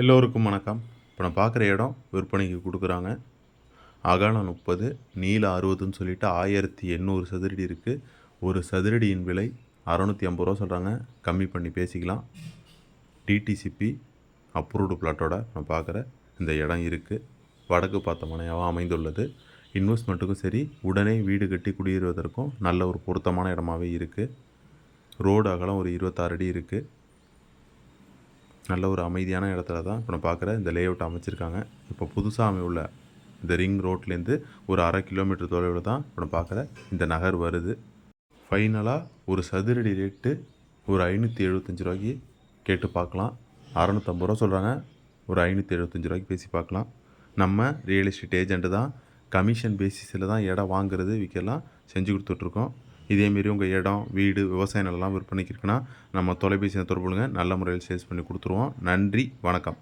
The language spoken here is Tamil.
எல்லோருக்கும் வணக்கம். இப்போ நான் பார்க்குற இடம் விற்பனைக்கு கொடுக்குறாங்க. அகலம் முப்பது நீளம் அறுபதுன்னு சொல்லிட்டு ஆயிரத்தி எண்ணூறு சதுரடி இருக்குது ஒரு சதுரடியின் விலை அறநூற்றி ஐம்பது ரூபா சொல்கிறாங்க கம்மி பண்ணி பேசிக்கலாம். டிடிசிபி அப்ரூவ்டு பிளாட்டோட நான் பார்க்குற இந்த இடம் இருக்குது வடக்கு பார்த்த மனையாக அமைந்துள்ளது. இன்வெஸ்ட்மெண்ட்டுக்கும் சரி உடனே வீடு கட்டி குடியேறுவதற்கும் நல்ல ஒரு பொருத்தமான இடமாவே இருக்குது ரோடு அகலம் ஒரு இருபத்தாறு அடி இருக்குது நல்ல ஒரு அமைதியான இடத்துல தான் இப்போ நான் பார்க்குற இந்த லேஅவுட் அமைச்சிருக்காங்க. இப்போ புதுசாக அமையுள்ள இந்த ரிங் ரோட்லேருந்து ஒரு அரை கிலோமீட்டர் தொலைவில் தான் இப்போ நான் பார்க்குற இந்த நகர் வருது. ஃபைனலாக ஒரு சதுரடி ரேட்டு ஒரு ஐநூற்றி எழுபத்தஞ்சி ரூபாய்க்கு கேட்டு பார்க்கலாம். அறநூற்றம்பது ரூபா சொல்கிறாங்க ஒரு ஐநூற்றி எழுபத்தஞ்சு ரூபாய்க்கு பேசி பார்க்கலாம். நம்ம ரியல் எஸ்டேட் ஏஜென்ட்டு தான். கமிஷன் பேசிஸில் தான் இடம் வாங்குறது விற்கலாம் செஞ்சு கொடுத்துட்ருக்கோம். இதேமாரி உங்கள் இடம் வீடு விவசாய நிலம்லாம் விற்பனைக்கு இருக்குன்னா நம்ம தொலைபேசியை தொடர்புங்க நல்ல முறையில் சேல்ஸ் பண்ணி கொடுத்துருவோம். நன்றி வணக்கம்.